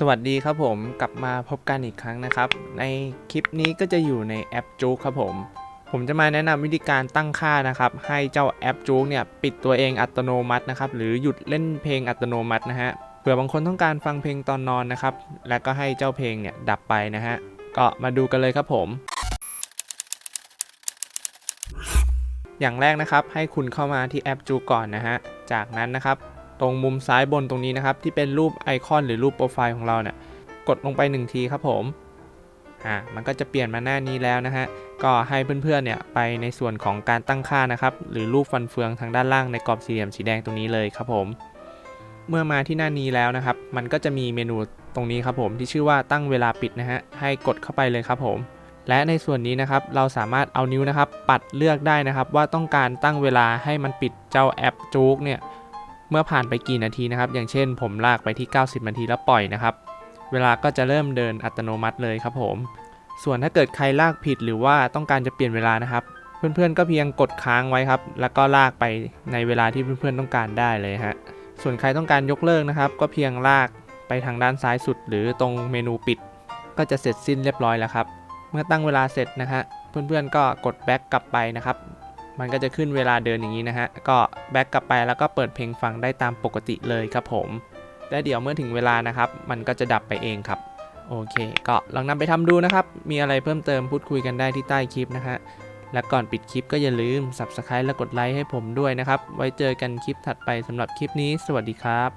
สวัสดีครับผมกลับมาพบกันอีกครั้งนะครับ ในคลิปนี้ก็จะอยู่ในแอปจูกครับผม ผมจะมาแนะนำวิธีการตั้งค่านะครับ ให้เจ้าแอปจูกเนี่ยปิดตัวเองอัตโนมัตินะครับ หรือหยุดเล่นเพลงอัตโนมัตินะฮะเผื่อบางคนต้องการฟังเพลงตอนนอนนะครับ แล้วก็ให้เจ้าเพลงเนี่ยดับไปนะฮะก็มาดูกันเลยครับผม อย่างแรกนะครับให้คุณเข้ามาที่แอปจูก่อนนะฮะจากนั้นนะครับ ตรงมุมซ้ายบนตรงนี้นะครับ ที่เป็นรูปไอคอนหรือรูปโปรไฟล์ของเราเนี่ยกดลงไป 1 ทีครับผมอ่ามันก็จะเปลี่ยนมาหน้านี้แล้วนะฮะก็ให้เพื่อนๆเนี่ยไปในส่วนของการตั้งค่านะครับ หรือรูปฟันเฟืองทางด้านล่างในกรอบสี่เหลี่ยมสีแดงตรงนี้เลยครับผม เมื่อมาที่หน้านี้แล้วนะครับ มันก็จะมีเมนูตรงนี้ครับผมที่ชื่อว่าตั้งเวลาปิดนะฮะให้กดเข้าไปเลยครับผมและในส่วนนี้นะครับเราสามารถเอานิ้วนะครับ ปัดเลือกได้นะครับ ว่าต้องการตั้งเวลาให้มันปิดเจ้าแอปจูกเนี่ย เมื่อผ่านไปกี่นาทีนะครับ อย่างเช่น ผมลากไปที่ 90 นาทีแล้วปล่อยนะครับ เวลาก็จะเริ่มเดินอัตโนมัติเลยครับผม ส่วนถ้าเกิดใครลากผิดหรือว่าต้องการจะเปลี่ยนเวลานะครับ เพื่อนๆก็เพียงกดค้างไว้ครับ แล้วก็ลากไปในเวลาที่เพื่อนๆต้องการได้เลยฮะ ส่วนใครต้องการยกเลิกนะครับ ก็เพียงลากไปทางด้านซ้ายสุด หรือตรงเมนูปิด ก็จะเสร็จสิ้นเรียบร้อยแล้วครับ เมื่อตั้งเวลาเสร็จนะฮะ เพื่อนๆก็กดแบ็กกลับไปนะครับ มันก็จะขึ้นเวลาเดินอย่างนี้นะฮะ ก็แบ็กกลับไปแล้วก็เปิดเพลงฟังได้ตามปกติเลยครับผม และเดี๋ยวเมื่อถึงเวลานะครับ มันก็จะดับไปเองครับ โอเค ก็ลองนำไปทำดูนะครับ มีอะไรเพิ่มเติมพูดคุยกันได้ที่ใต้คลิปนะฮะ และก่อนปิดคลิปก็อย่าลืม Subscribe และกดไลค์ให้ผมด้วยนะครับ ไว้เจอกันคลิปถัดไปสำหรับคลิปนี้ สวัสดีครับ